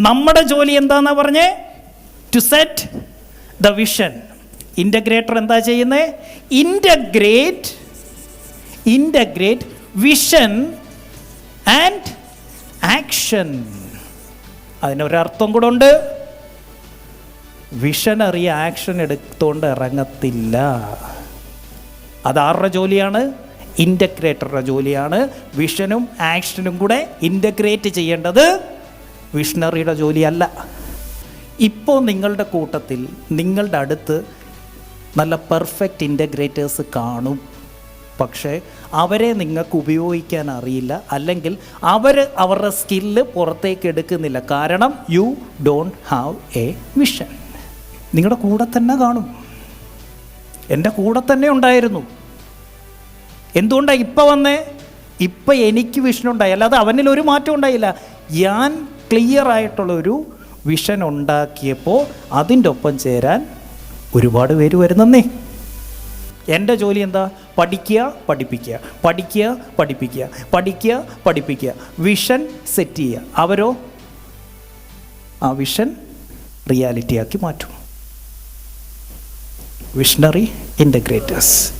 നമ്മുടെ ജോലി എന്താണെന്നാ പറഞ്ഞേ? To set the vision integrator എന്താ ചെയ്യുന്നത് integrate integrate vision and action അതിനൊരർത്ഥം കൂടെ ഉണ്ട്. വിഷൻ അറിയ ആക്ഷൻ എടുത്തുകൊണ്ട് ഇറങ്ങത്തില്ല. അതാരുടെ ജോലിയാണ്? ഇന്റഗ്രേറ്ററുടെ ജോലിയാണ്. വിഷനും ആക്ഷനും കൂടെ ഇന്റഗ്രേറ്റ് ചെയ്യേണ്ടത് വിഷണറിയുടെ ജോലിയല്ല. ഇപ്പോൾ നിങ്ങളുടെ കൂട്ടത്തിൽ നിങ്ങളുടെ അടുത്ത് നല്ല പെർഫെക്റ്റ് ഇന്റഗ്രേറ്റേഴ്സ് കാണും. പക്ഷേ അവരെ നിങ്ങൾക്ക് ഉപയോഗിക്കാൻ അറിയില്ല. അല്ലെങ്കിൽ അവർ അവരുടെ സ്കില്ല് പുറത്തേക്ക് എടുക്കുന്നില്ല. കാരണം you don't have a vision നിങ്ങളുടെ കൂടെ തന്നെ കാണും. എന്റെ കൂടെ തന്നെ ഉണ്ടായിരുന്നു. എന്തുകൊണ്ടാണ് ഇപ്പം വന്നേ? ഇപ്പം എനിക്ക് വിഷൻ ഉണ്ടായി. അല്ലാതെ അവനിൽ ഒരു മാറ്റം ഉണ്ടായില്ല. ഞാൻ ക്ലിയർ ആയിട്ടുള്ളൊരു വിഷൻ ഉണ്ടാക്കിയപ്പോൾ അതിന്റെ ഒപ്പം ചേരാൻ ഒരുപാട് പേര് വരുന്നേ എന്റെ ജോലി എന്താ? പഠിക്കുക പഠിപ്പിക്കുക. പഠിക്കുക പഠിപ്പിക്കുക. പഠിക്കുക പഠിപ്പിക്കുക. വിഷൻ സെറ്റ് ചെയ്യുക. അവരോ? ആ വിഷൻ റിയാലിറ്റി ആക്കി മാറ്റും. വിഷണറി ഇന്റഗ്രേറ്റേഴ്സ്